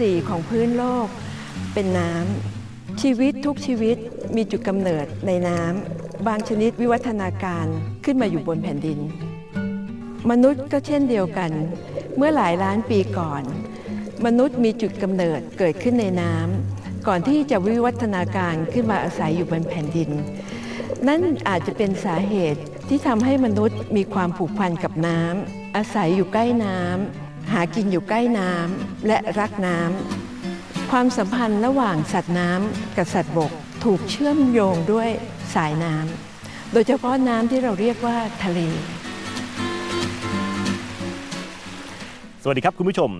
สี่ของพื้นโลก เป็นน้ำชีวิตทุกชีวิตมีจุดกำเนิดในน้ำบางชนิดวิวัฒนาการขึ้นมาอยู่บนแผ่นดิน มนุษย์ก็เช่นเดียวกัน เมื่อหลายล้านปีก่อน มนุษย์มีจุดกำเนิดเกิดขึ้นในน้ำก่อนที่จะวิวัฒนาการขึ้นมาอาศัยอยู่บนแผ่นดิน นั่นอาจจะเป็นสาเหตุที่ทำให้มนุษย์มีความผูกพันกับน้ำอาศัยอยู่ใกล้น้ำ หากินอยู่ใกล้น้ำและรักน้ำความสัมพันธ์ระหว่างสัตว์น้ำกับสัตว์บกถูกเชื่อมโยงด้วยสายน้ำโดยเฉพาะน้ำที่เราเรียกว่าทะเล สวัสดีครับคุณผู้ชม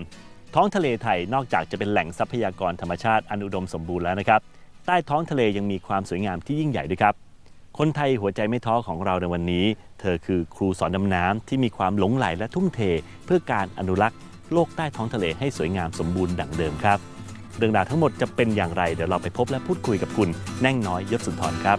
ท้องทะเลไทยนอกจากจะเป็นแหล่งทรัพยากรธรรมชาติอันอุดมสมบูรณ์แล้วนะครับ ใต้ท้องทะเลยังมีความสวยงามที่ยิ่งใหญ่ด้วยครับ คนไทยหัวใจไม่ท้อของเราในวันนี้ เธอคือครูสอนดำน้ำที่มีความหลงใหลและทุ่มเท เพื่อการอนุรักษ์โลกใต้ท้องทะเลให้สวยงามสมบูรณ์ดังเดิมครับ เรื่องราวทั้งหมดจะเป็นอย่างไร เดี๋ยวเราไปพบและพูดคุยกับคุณแน่งน้อยยศสุนทรครับ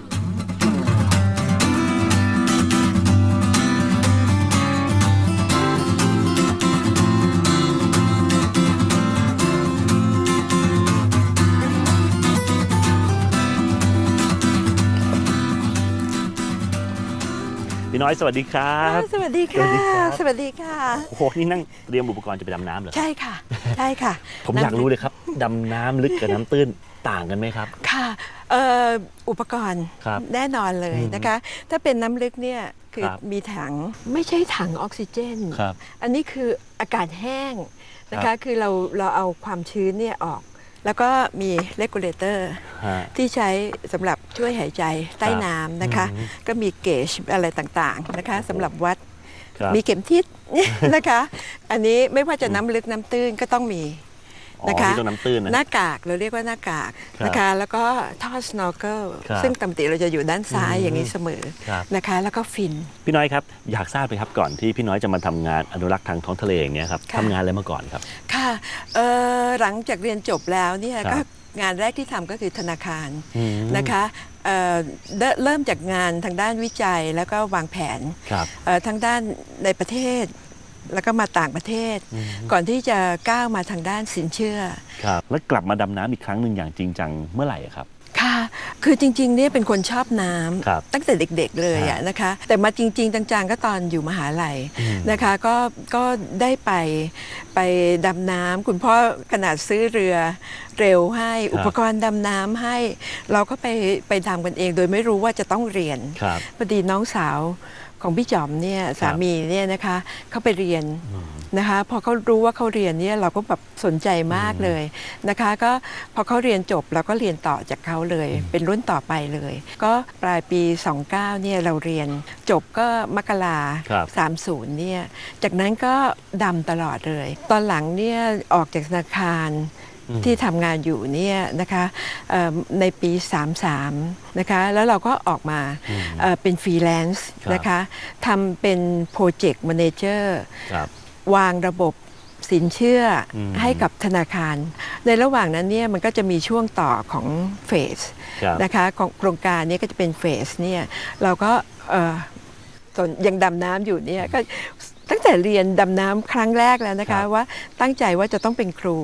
พี่น้อยสวัสดีครับ สวัสดีค่ะสวัสดีครับสวัสดีค่ะ โอ้โห นี่นั่งเตรียมอุปกรณ์จะไปดำน้ำเหรอ ใช่ค่ะ ใช่ค่ะ ผมอยากรู้เลยครับ ดำน้ำลึกกับน้ำตื้นต่างกันไหมครับ ค่ะเอ่ออุปกรณ์ครับแน่นอนเลยอืมนะคะ ถ้าเป็นน้ำลึกเนี่ยคือครับมีถังไม่ใช่ถังออกซิเจนครับอันนี้คืออากาศแห้งนะครัคะบคือเราเราเอาความชื้นเนี่ยออก แล้วก็มีเลกูเลเตอร์ฮะที่ใช้สำหรับ ช่วยหายใจใต้ครับน้ำนะคะอืมก็มีเกจอะไรต่างๆนะคะสำหรับวัดครับมีเข็มทิศ นะคะ อันนี้ไม่ว่าจะน้ำลึกน้ำตื้นก็ต้องมีอ๋อนะคะที่ตรงน้ำตื้นนะหน้ากากเราเรียกว่าหน้ากากครับนะคะ แล้วก็ท่อ snorkel ครับซึ่งปกติเราจะอยู่ด้านซ้ายอืมอย่างนี้เสมอครับ นะคะ แล้วก็ฟิน พี่น้อยครับ อยากทราบเลยครับก่อนที่พี่น้อยจะมาทำงานอนุรักษ์ทางท้องทะเลอย่างเนี้ยครับค่ะ ทำงานอะไรมาก่อนครับ ค่ะเอ่อหลังจากเรียนจบแล้วเนี่ยครับก็งานแรกที่ทำก็คือธนาคารอืมนะคะ เอ่อเริ่มเริ่มจากงานทางด้านวิจัยแล้วก็วางแผนครับเอ่อทั้งด้านในประเทศแล้วก็มาต่างประเทศอืมก่อนที่จะก้าวมาทางด้านสินเชื่อครับแล้วกลับมาดำน้ำอีกครั้งหนึ่งอย่างจริงจังเมื่อไหร่อะครับ ค่ะคือจริงๆเนี่ยเป็นคนชอบน้ครับำตั้งแต่เด็กๆเลยครัอะบนะคะ แต่มาจริง ๆจังๆก็ตอนอยู่มหาลัยอืมนะคะ ก็ก็ได้ไปไปดำน้ำคุณพ่อขนาดซื้อเรือเร็วให้ครับอุปกรณ์ดำน้ำให้ เราก็ไปไปดำกันเอง โดยไม่รู้ว่าจะต้องเรียนครับพอดีน้องสาว ของพี่จอมเนี่ยสามีเนี่ยนะคะเขาไปเรียนอืมนะคะ พอเขารู้ว่าเขาเรียนเนี่ยเราก็แบบสนใจมากเลยนะคะ ก็พอเขาเรียนจบเราก็เรียนต่อจากเขาเลย เป็นรุ่นต่อไปเลย ก็ปลายปี 29เนี่ยเราเรียนจบก็มกราครับ30เนี่ยจากนั้นก็ดำตลอดเลย ตอนหลังเนี่ยออกจากธนาคารอืม ที่ทำงานอยู่เนี่ยนะคะเอ่อในปี 33นะคะแล้วเราก็ออกมาอืมเอ่อเป็นฟรีแลนซ์ครับนะคะทำเป็นโปรเจกต์ a ม a เจอร์ครับวางระบบสินเชื่ออมให้กับธนาคาร ในระหว่างนั้นเนี่ยมันก็จะมีช่วงต่อของเฟสครับนะคะของโครงการเนี้ก็จะเป็นเฟสเนี่ยเราก็เอ่อตอนยังดำน้ำอยู่เนี่ยก็ ตั้งแต่เรียนดำน้ำครั้งแรกแล้วนะครัคะบว่าตั้งใจว่าจะต้องเป็นครู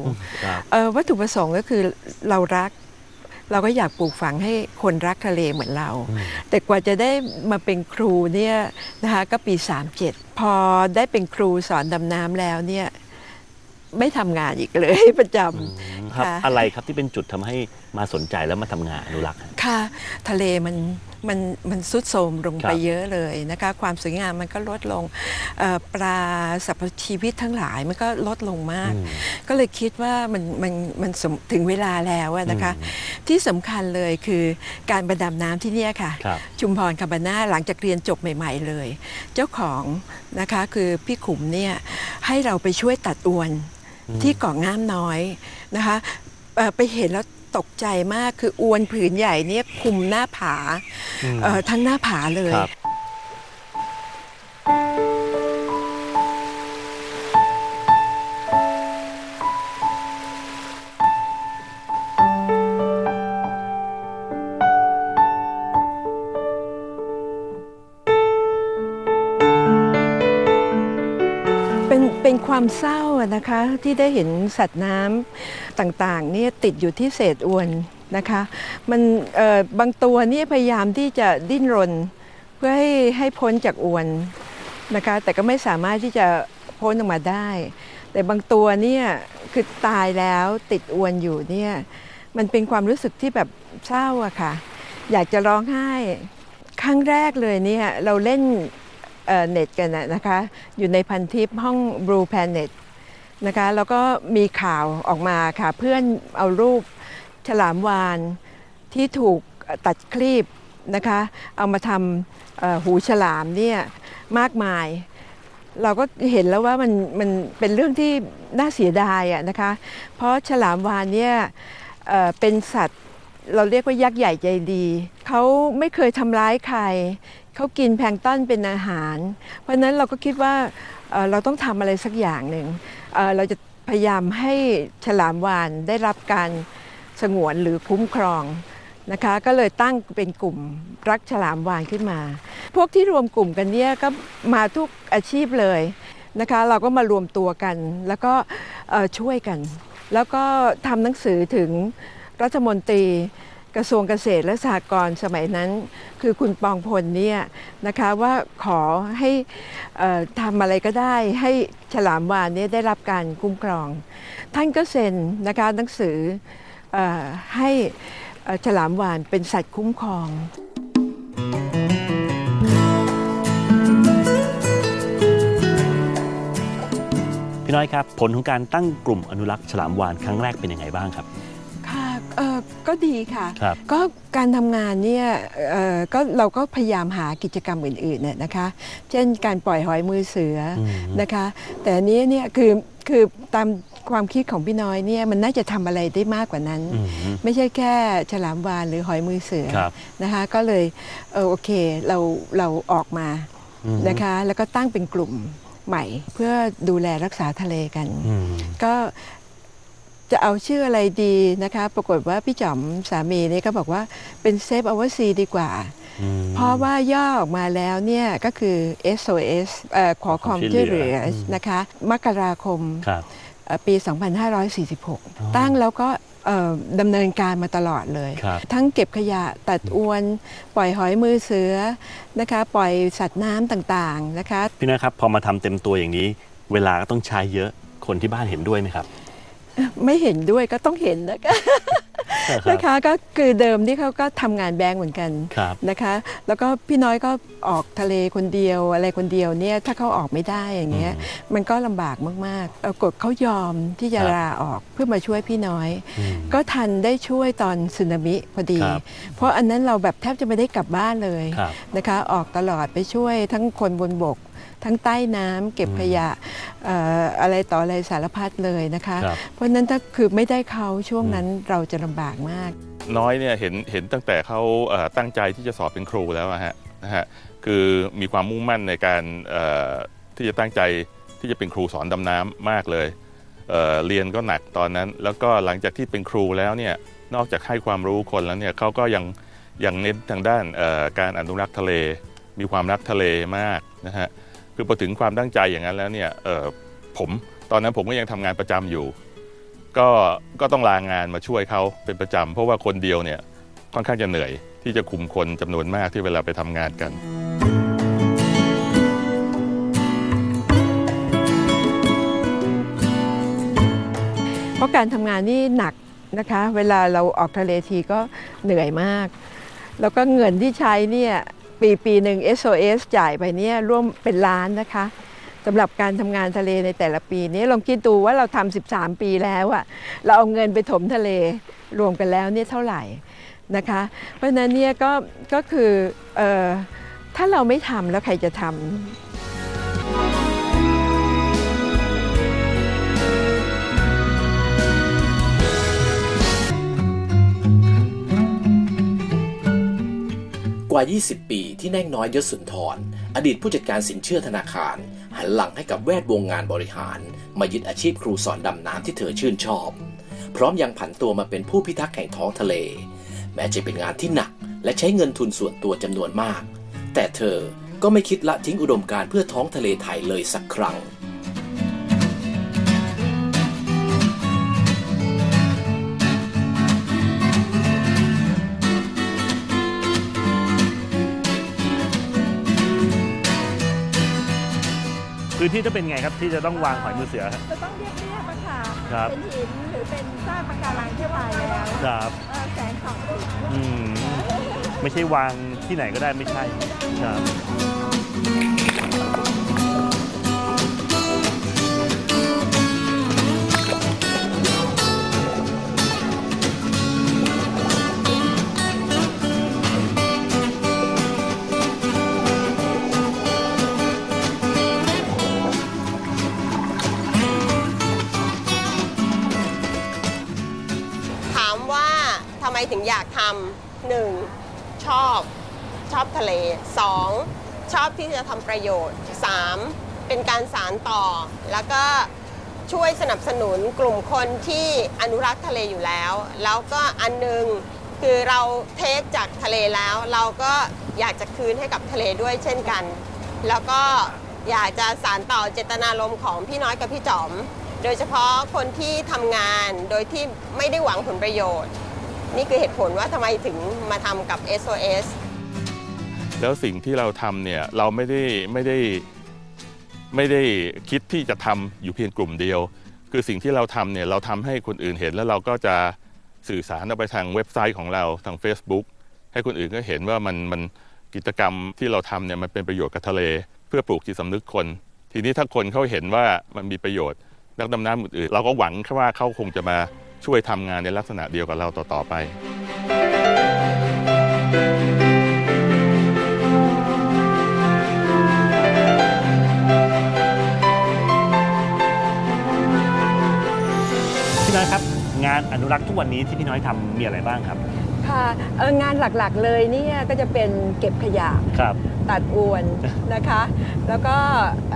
ครับเอ่อวัตถุประสงค์ก็คือเรารักเราก็อยากปลูกฝังให้คนรักทะเลเหมือนเราอืมแต่กว่าจะได้มาเป็นครูเนี่ยนะคะก็ปี 37 พอได้เป็นครูสอนดำน้ำแล้วเนี่ยไม่ทำงานอีกเลยประจอืมครับค่ะอะไรครับที่เป็นจุดทำให้มาสนใจแล้วมาทำงานอนุรักษ์ฮะำค่ะ ทะเลมัน มันมันสุดโทรมลงครับไปเยอะเลยนะคะความสวยงามมันก็ลดลงเอ่อปลาสรรพชีวิตทั้งหลายมันก็ลดลงมากอืมก็เลยคิดว่ามันมันมันสมถึงเวลาแล้วอะนะคะอืมที่สำคัญเลยคือการประดำน้ำที่เนี่ยค่ะครับชุมพรคาบาน่าหลังจากเรียนจบใหม่ ๆ เลย เจ้าของนะคะคือพี่ขุมเนี่ยให้เราไปช่วยตัดอวนอืมที่เกาะงามน้อยนะคะเอ่อไปเห็นแล้ว ตกใจมากคืออวนผืนใหญ่เนี่ยคุมหน้าผาอืมเอ่อทั้งหน้าผาเลยครับเป็นเป็นความเศร้าอะอะ นะคะที่ได้เห็นสัตว์น้ำต่างๆเนี่ยติดอยู่ที่เศษอวนนะคะมันบางตัวนี่พยายามที่จะดิ้นรนเพื่อให้ให้พ้นจากอวนนะคะแต่ก็ไม่สามารถที่จะพ้นออกมาได้ แต่บางตัวเนี่ยคือตายแล้วติดอวนอยู่เนี่ยมันเป็นความรู้สึกที่แบบเศร้าอะค่ะ อยากจะร้องไห้ ครั้งแรกเลยเนี่ยเราเล่นเน็ตกันนะคะ อยู่ในพันทิปห้อง Blue Planet นะคะแล้วก็มีข่าวออกมาค่ะ เพื่อนเอารูปฉลามวานที่ถูกตัดคลีบนะคะ เอามาทำหูฉลามเนี่ยมากมาย เราก็เห็นแล้วว่ามันมันเป็นเรื่องที่น่าเสียดายอะนะคะ เพราะฉลามวานเนี่ยเเป็นสัตว์เราเรียกว่ายักษ์ใหญ่ใจดี เขาไม่เคยทำร้ายใคร เขากินแพลงต้นเป็นอาหาร เพราะนั้นเราก็คิดว่าเเราต้องทำอะไรสักอย่างหนึ่ง เราจะพยายามให้ฉลามวานได้รับการสงวนหรือคุ้มครองนะคะ ก็เลยตั้งเป็นกลุ่มรักฉลามวานขึ้นมา พวกที่รวมกลุ่มกันเนี่ยก็มาทุกอาชีพเลยนะคะ เราก็มารวมตัวกัน แล้วก็ช่วยกัน แล้วก็ทำหนังสือถึงรัฐมนตรี กระทรวงเกษตรและสหกรณ์สมัยนั้น คือคุณปองพลเนี่ยนะคะว่าขอให้ทำอะไรก็ได้ให้ฉลามวานเนี่ยได้รับการคุ้มครอง ท่านก็เซ็นนะคะหนังสืออให้ฉลามวานเป็นสัตว์คุ้มครองพี่น้อยครับ ผลของการตั้งกลุ่มอนุรักษ์ฉลามวานครั้งแรกเป็นยังไงบ้างครับ ก็ดีค่ะ ครับก็การทำงานเนี่ยเอ่อก็เราก็พยายามหากิจกรรมอื่นๆเนี่ยนะคะ เช่นการปล่อยหอยมือเสืออม นะคะ แต่อันนี้เนี่ยคือคือตามความคิดของพี่น้อยเนี่ยมันน่าจะทำอะไรได้มากกว่านั้น อืม ไม่ใช่แค่ฉลามวานหรือหอยมือเสือครับ นะคะ ก็เลยเออโอเคเราเราออกมาอืมนะคะ แล้วก็ตั้งเป็นกลุ่มใหม่ เพื่อดูแลรักษาทะเลกัน อืม ก็ จะเอาชื่ออะไรดีนะคะ ปรากฏว่าพี่จอมสามีนี่ก็บอกว่าเป็นเซฟอ r ซีดีกว่าอืมเพราะว่าย่อออกมาแล้วเนี่ยก็คือ SOS เอ่อขอความช่วยเหลืออืมนะคะ มกราคมครับเอ่อปี 2546 ตั้งแล้วก็เอ่อดำเนินการมาตลอดเลยครับทั้งเก็บขยะตัดอวน ปล่อยหอยมือเสือนะคะ ปล่อยสัตว์น้ำต่างๆนะคะ พี่น้อยครับพอมาทำเต็มตัวอย่างนี้ เวลาก็ต้องใช้เยอะคนที่บ้านเห็นด้วยไหมครับ ไม่เห็นด้วยก็ต้องเห็นนะคะนะคะก็คือเดิมที่เขาก็ทำงานแบงก์เหมือนกันครับนะคะ แล้วก็พี่น้อยก็ออกทะเลคนเดียวอะไรคนเดียวเนี่ยถ้าเขาออกไม่ได้อย่างเงี้ยมันก็ลำบากมากๆปรากฏเขายอมที่จะครับลาออกเพื่อมาช่วยพี่น้อยอืมก็ทันได้ช่วยตอนสึนามิพอดีครับเพราะอันนั้นเราแบบแทบจะไม่ได้กลับบ้านเลยครับนะคะ ออกตลอดไปช่วยทั้งคนบนบก ทั้งใต้น้ำเก็บอืมขยะเอ่ออะไรต่ออะไรสารพัดเลยนะคะครับเพราะฉะนั้นถ้าคือไม่ได้เขาช่วงนั้นเราจะลำบากมาก น้อยเนี่ยเห็นเห็นตั้งแต่เขาเอ่อตั้งใจที่จะสอบเป็นครูแล้วอะฮะนะฮะคือมีความมุ่งมั่นในการเอ่อที่จะตั้งใจที่จะเป็นครูสอนดำน้ำมากเลยเอ่อเรียนก็หนักตอนนั้น แล้วก็หลังจากที่เป็นครูแล้วเนี่ยนอกจากให้ความรู้คนแล้วเนี่ยเขาก็ยังยังเน้นทางด้านเอ่อการอนุรักษ์ทะเล มีความรักทะเลมากนะฮะ คือพอถึงความตั้งใจอย่างนั้นแล้วเนี่ยเออผมตอนนั้นผมก็ยังทำงานประจำอยู่ ก็ก็ต้องลางานมาช่วยเขาเป็นประจำเพราะว่าคนเดียวเนี่ยค่อนข้างจะเหนื่อยที่จะคุมคนจำนวนมากที่เวลาไปทำงานกันเพราะการทำงานนี่หนักนะคะ เวลาเราออกทะเลทีก็เหนื่อยมาก แล้วก็เงินที่ใช้เนี่ย ปีปีหนึ่ง SOS จ่ายไปเนี่ยร่วมเป็นล้านนะคะสำหรับการทำงานทะเลในแต่ละปีนี้ลองคิดดูว่าเราทำ13 ปีแล้วอะเราเอาเงินไปถมทะเลรวมกันแล้วเนี่ยเท่าไหร่นะคะ เพราะฉะนั้นเนี่ยก็ก็คือเออถ้าเราไม่ทำแล้วใครจะทำ ว่า 20 ปีที่แน่งน้อยยศสุนทร อดีตผู้จัดการสินเชื่อธนาคาร หันหลังให้กับแวดวงงานบริหาร มายึดอาชีพครูสอนดำน้ำที่เธอชื่นชอบ พร้อมยังผันตัวมาเป็นผู้พิทักษ์แห่งท้องทะเล แม้จะเป็นงานที่หนัก และใช้เงินทุนส่วนตัวจำนวนมาก แต่เธอก็ไม่คิดละทิ้งอุดมการเพื่อท้องทะเลไทยเลยสักครั้ง พื้นที่จะเป็นไงครับที่จะต้องวางหอยมือเสือครับ จะต้องเรียบเรียบอะค่ะครับ เป็นหินหรือเป็นซากปะการังที่ตายแล้วครับเอ่อแสงส่องถึงอืมไม่ใช่วางที่ไหนก็ได้ไม่ใช่ครับ ถึงอยากทำหนึ่งชอบชอบทะเลสองชอบที่จะทำประโยชน์สามเป็นการสารต่อ แล้วก็ช่วยสนับสนุนกลุ่มคนที่อนุรักษ์ทะเลอยู่แล้ว แล้วก็อันหนึงคือเราเทคจากทะเลแล้ว เราก็อยากจะคืนให้กับทะเลด้วยเช่นกัน แล้วก็อยากจะสารต่อเจตนารมณ์ของพี่น้อยกับพี่จอม โดยเฉพาะคนที่ทำงานโดยที่ไม่ได้หวังผลประโยชน์ นี่คือเหตุผลว่าทำไมถึงมาทำกับ SOS แล้วสิ่งที่เราทำเนี่ยเราไม่ได้ไม่ได้ไม่ได้คิดที่จะทำอยู่เพียงกลุ่มเดียว คือสิ่งที่เราทำเนี่ยเราทำให้คนอื่นเห็นแล้วเราก็จะสื่อสารออกไปทางเว็บไซต์ของเราทาง Facebook ให้คนอื่นก็เห็นว่ามันมันกิจกรรมที่เราทำเนี่ยมันเป็นประโยชน์กับทะเล เพื่อปลูกจิตสำนึกคน ทีนี้ถ้าคนเขาเห็นว่ามันมีประโยชน์นักดำน้ำอื่นๆเราก็หวังแค่ว่าเขาคงจะมา ช่วยทำงานในลักษณะเดียวกับเราต่อ ๆ ไป พี่น้อยครับ งานอนุรักษ์ทุกวันนี้ที่พี่น้อยทำมีอะไรบ้างครับ ค่ะเอ่องานหลักๆเลยเนี่ยก็จะเป็นเก็บขยะ ครับ ตัดอวนนะคะ แล้วก็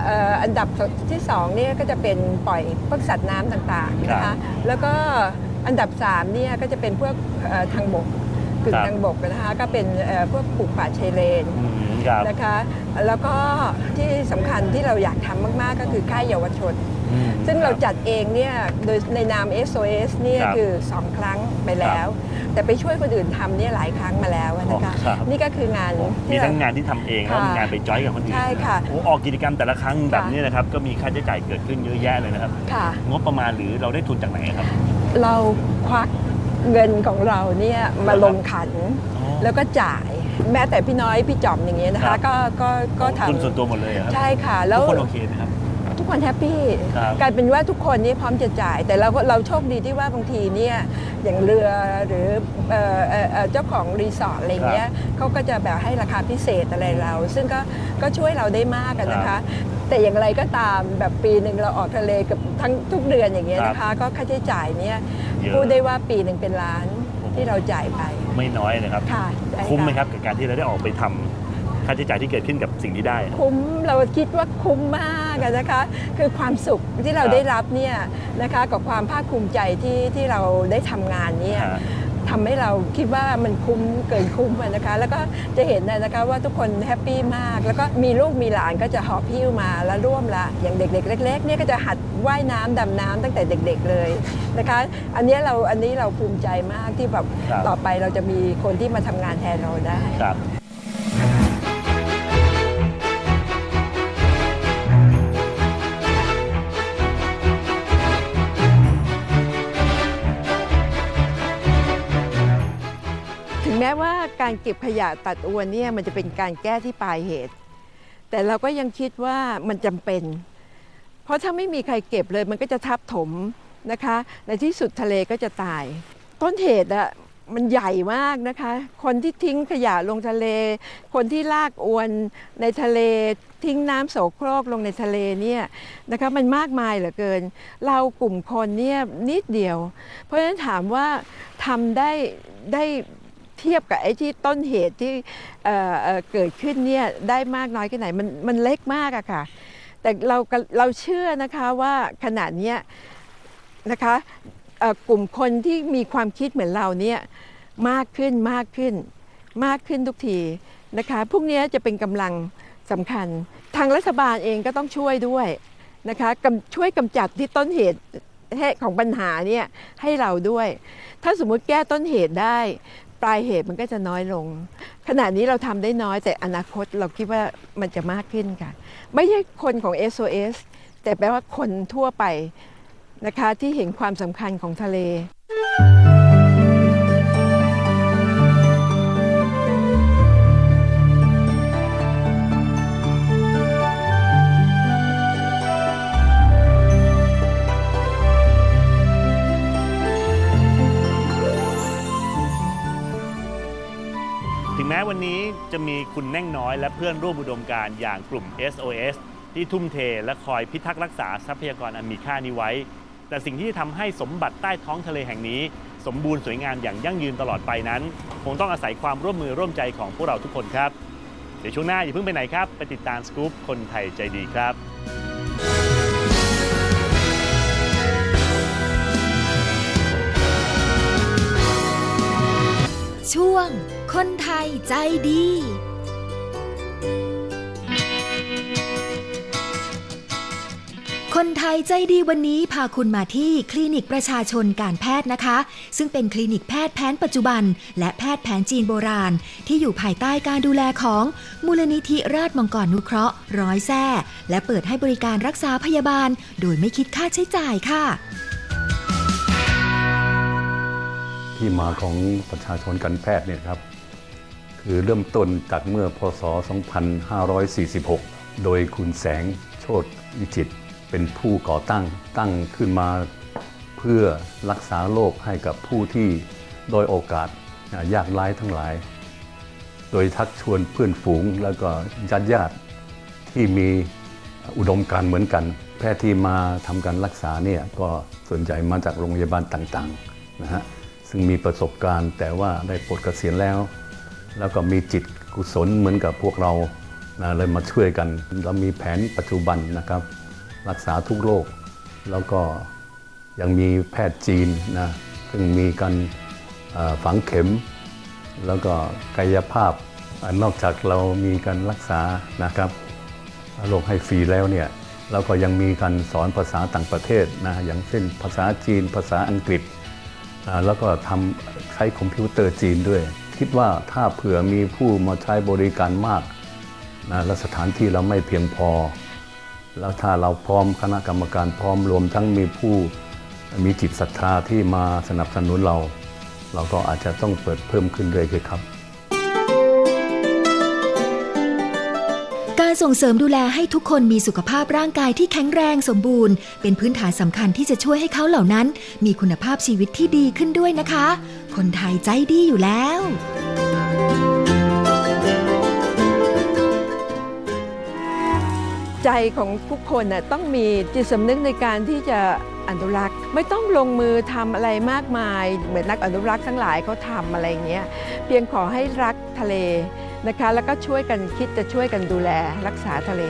เอ่ออันดับที่สองเนี่ยก็จะเป็นปล่อยพวกสัตว์น้ำต่างๆนะครัคะบแล้วก็อันดับสามเนี่ยก็จะเป็นพวกเอ่อทางบกกึ่คงรับทางบกนะคะก็เป็นเอ่อพวกปลูกป่าชายเลนอืมครับนะคะแล้วก็ที่สำคัญที่เราอยากทำมาก ๆ ก็คือค่ายเยาวชนอืมซึ่งเราคบจัดเองเนี่ยโดยในนาม SOS เนี่ยครับคือ 2 ครั้งไปแล้ว แต่ไปช่วยคนอื่นทำเนี่ยหลายครั้งมาแล้วนะคะอ๋อครับ นี่ก็คืองานมีที่เราทั้งงานที่ทำเองแล้วค่ะมีงานไปจอยกับคนอื่นใช่ค่ะ โอ้ออกกิจกรรมแต่ละครั้งแบบค่ะนี้นะครับก็มีค่าใช้จ่ายเกิดขึ้นเยอะแยะเลยนะครับ ค่ะ งบประมาณหรือเราได้ทุนจากไหนครับ เราควักเงินของเราเนี่ยมาลงขัน แล้วก็จ่ายแม้แต่พี่น้อยพี่จอมอย่างเงี้ยนะครัคะบ ก็ก็ก็ทุนทำส่วนตัวหมดเลยเหรอครับใช่ค่ะ แล้ทุวกคนโอเคไหมครับทุก คนแฮปปี้ครับกลายเป็นว่าทุกคนนี่พร้อมจะจ่าย แต่เราก็เราโชคดีที่ว่าบางทีเนี่ยอย่างเรือหรือเอ่อเอ่อเอ่อเจ้าของรีสอร์ทอะไรเงี้ยเขาก็จะแบบให้ราคาพิเศษอะไรเรา ซึ่งก็ก็ช่วยเราได้มากอะนะคะแต่อย่างไรก็ตามแบบปีหนึ่งเราออกทะเลกับทั้งทุกเดือนอย่างเงี้ยนะคะ ก็ค่าใช้จ่ายเนี่ยเยอะ พูดได้ว่าปีหนึ่งเป็นล้านโอ้โหที่เราจ่ายไปไม่น้อยนะครับ ค่ะใช่คุ้มไหมะครับกับการที่เราได้ออกไปทำ ค่าใช้จ่ายที่เกิดขึ้นกับสิ่งที่ได้ คุ้มเราคิดว่าคุ้มมากอะนะคะ คือความสุขที่เราครับได้รับเนี่ยนะคะกับความภาคภูมิใจที่ที่เราได้ทำงานเนี่ยฮะทำให้เราคิดว่ามันคุ้มเกินคุ้มอะนะคะ แล้วก็จะเห็นนะนะคะว่าทุกคนแฮปปี้มาก แล้วก็มีลูกมีหลานก็จะหอบพิ้วมาแล้วร่วมละ อย่างเด็ก ๆ เล็กๆเนี่ยก็จะหัดว่ายน้ำดำน้ำตั้งแต่เด็ก ๆเลยนะคะ อันเนี้ยเราอันนี้เราภูมิใจมากที่แบบครับต่อไปเราจะมีคนที่มาทำงานแทนเราได้ครับ แม้ว่าการเก็บขยะตัดอวนเนี่ยมันจะเป็นการแก้ที่ปลายเหตุ แต่เราก็ยังคิดว่ามันจำเป็น เพราะถ้าไม่มีใครเก็บเลยมันก็จะทับถมนะคะ ในที่สุดทะเลก็จะตาย ต้นเหตุอะมันใหญ่มากนะคะ คนที่ทิ้งขยะลงทะเล คนที่ลากอวนในทะเล ทิ้งน้ำโสโครกลงในทะเลเนี่ยนะคะมันมากมายเหลือเกิน เรากลุ่มคนเนี่ยนิดเดียว เพราะฉะนั้นถามว่าทำได้ได้ เทียบกับไอ้ที่ต้นเหตุที่เเเกิดขึ้นเนี่ยได้มากน้อยแค่ไหนมันมันเล็กมากอะค่ะ แต่เราเราเชื่อนะคะว่าขนาดเนี้ยนะคะกลุ่มคนที่มีความคิดเหมือนเราเนี่ยมากขึ้นมากขึ้น มากขึ้นทุกทีนะคะพวกนี้จะเป็นกำลังสำคัญ ทางรัฐบาลเองก็ต้องช่วยด้วยนะคะช่วยกำจัดที่ต้นเหตุของปัญหาเนี่ยให้เราด้วย ถ้าสมมุติแก้ต้นเหตุได้ ปลายเหตุมันก็จะน้อยลง ขณะนี้เราทำได้น้อยแต่อนาคตเราคิดว่ามันจะมากขึ้นค่ะ ไม่ใช่คนของ SOS แต่แปลว่าคนทั่วไปนะคะที่เห็นความสำคัญของทะเล แม้วันนี้จะมีคุณแน่งน้อยและเพื่อนร่วมอุดมการอย่างกลุ่ม SOS ที่ทุ่มเทและคอยพิทักษ์รักษาทรัพยากรอันมีค่านี้ไว้ แต่สิ่งที่จะทำให้สมบัติใต้ท้องทะเลแห่งนี้ สมบูรณ์สวยงามอย่างยั่งยืนตลอดไปนั้น คงต้องอาศัยความร่วมมือร่วมใจของพวกเราทุกคนครับ เดี๋ยวช่วงหน้าอย่าเพิ่งไปไหนครับ ไปติดตามสกู๊ปคนไทยใจดีครับช่วง คนไทยใจดี คนไทยใจดีวันนี้พาคุณมาที่คลินิกประชาชนการแพทย์นะคะ ซึ่งเป็นคลินิกแพทย์แผนปัจจุบัน และแพทย์แผนจีนโบราณ ที่อยู่ภายใต้การดูแลของมูลนิธิราชมังกรนุเคราะห์ร้อยแท้และเปิดให้บริการรักษาพยาบาล โดยไม่คิดค่าใช้จ่ายค่ะที่มาของประชาชนการแพทย์เนี่ยครับ คือเริ่มต้นจากเมื่อพศ 2546 โดยคุณแสงโชตวิจิตเป็นผู้ก่อตั้งตั้งขึ้นมาเพื่อรักษาโรคให้กับผู้ที่โดยโอกาสยากไร้ทั้งหลาย โดยทักชวนเพื่อนฝูงแล้วก็ญาติญาติที่มีอุดมการเหมือนกัน แพทย์ที่มาทำการรักษาเนี่ยก็ส่วนใหญ่มาจากโรงพยาบาลต่างๆนะฮะซึ่งมีประสบการณ์แต่ว่าได้ปลดเกษียณแล้ว แล้วก็มีจิตกุศลเหมือนกับพวกเรานะเลยมาช่วยกัน เรามีแผนปัจจุบันนะครับ รักษาทุกโรคแล้วก็ยังมีแพทย์จีนนะซึ่งมีการฝังเข็ม แล้วก็กายภาพอนอกจากเรามีการรักษานะครับโรคให้ฟรีแล้วเนี่ยเราก็ยังมีการสอนภาษาต่างประเทศนะอย่างเช่นภาษาจีน ภาษาอังกฤษ แล้วก็ทำใช้คอมพิวเตอร์จีนด้วย คิดว่าถ้าเผื่อมีผู้มาใช้บริการมากนะและสถานที่เราไม่เพียงพอ แล้วถ้าเราพร้อมคณะกรรมการพร้อมรวมทั้งมีผู้มีจิตศรัทธาที่มาสนับสนุนเรา เราก็อาจจะต้องเปิดเพิ่มขึ้นเรื่อยๆครับ ส่งเสริมดูแลให้ทุกคนมีสุขภาพร่างกายที่แข็งแรงสมบูรณ์ เป็นพื้นฐานสำคัญที่จะช่วยให้เขาเหล่านั้น มีคุณภาพชีวิตที่ดีขึ้นด้วยนะคะ คนไทยใจดีอยู่แล้วใจของทุกคนน่ะต้องมีจิตสำนึกในการที่จะอนุรักษ์ ไม่ต้องลงมือทำอะไรมากมาย เหมือนนักอนุรักษ์ทั้งหลายเขาทำอะไรเงี้ยเพียงขอให้รักทะเล นะคะ แล้วก็ช่วยกันคิดจะช่วยกันดูแลรักษาทะเล